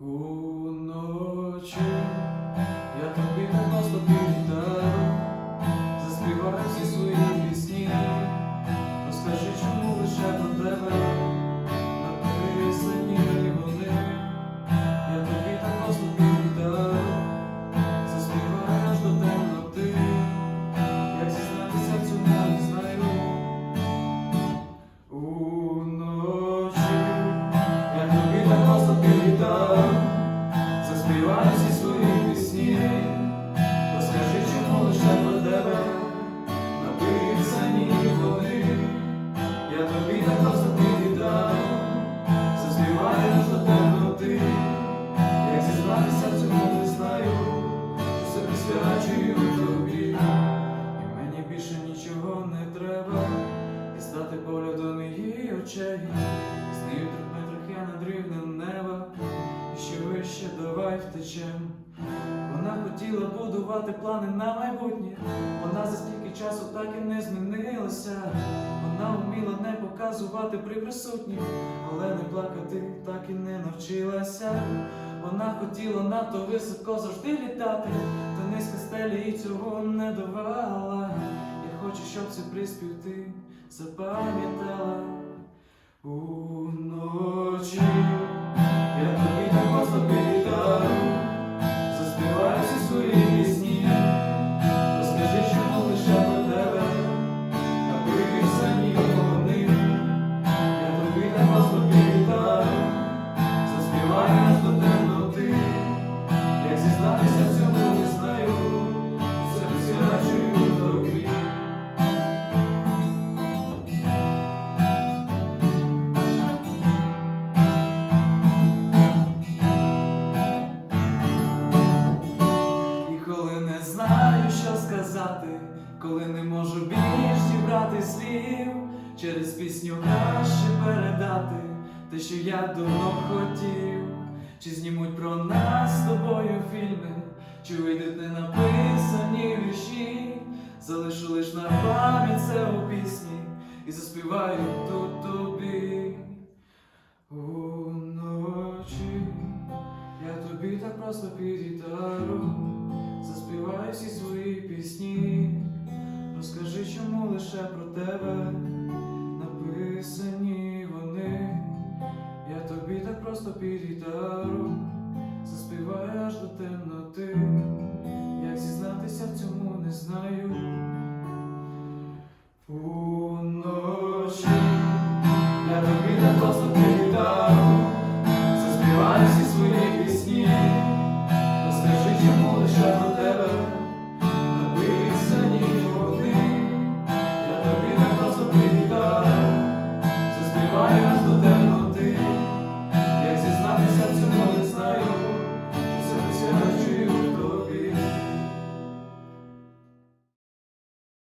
Уночі присвячую тобі, і мені більше нічого не треба. І стати поглядом її очей, з нею трьох метрах я над рівнем неба, і ще вище давай втечем. Вона хотіла будувати плани на майбутнє, вона за стільки часу так і не змінилася. Вона вміла не показувати при присутніх, але не плакати так і не навчилася. Вона хотіла надто високо завжди літати, та низько стелі їй цього не давала. Я хочу, щоб цей приспів ти запам'ятала уночі. Коли не можу більш зібрати слів, через пісню краще передати те, що я давно хотів, чи знімуть про нас з тобою фільми, чи вийдуть не написані вірші, залишу лиш на пам'ять це у пісні і заспіваю тут тобі уночі. Я тобі так просто під гітару заспіваю всі свої пісні тебе написані вони, я тобі так просто підітару, заспіваю аж до темноти, як зізнатися в цьому не знаю. Уночі я тобі так просто підітару, заспіваю всі свої пісні, розкажи, чому лише до тебе.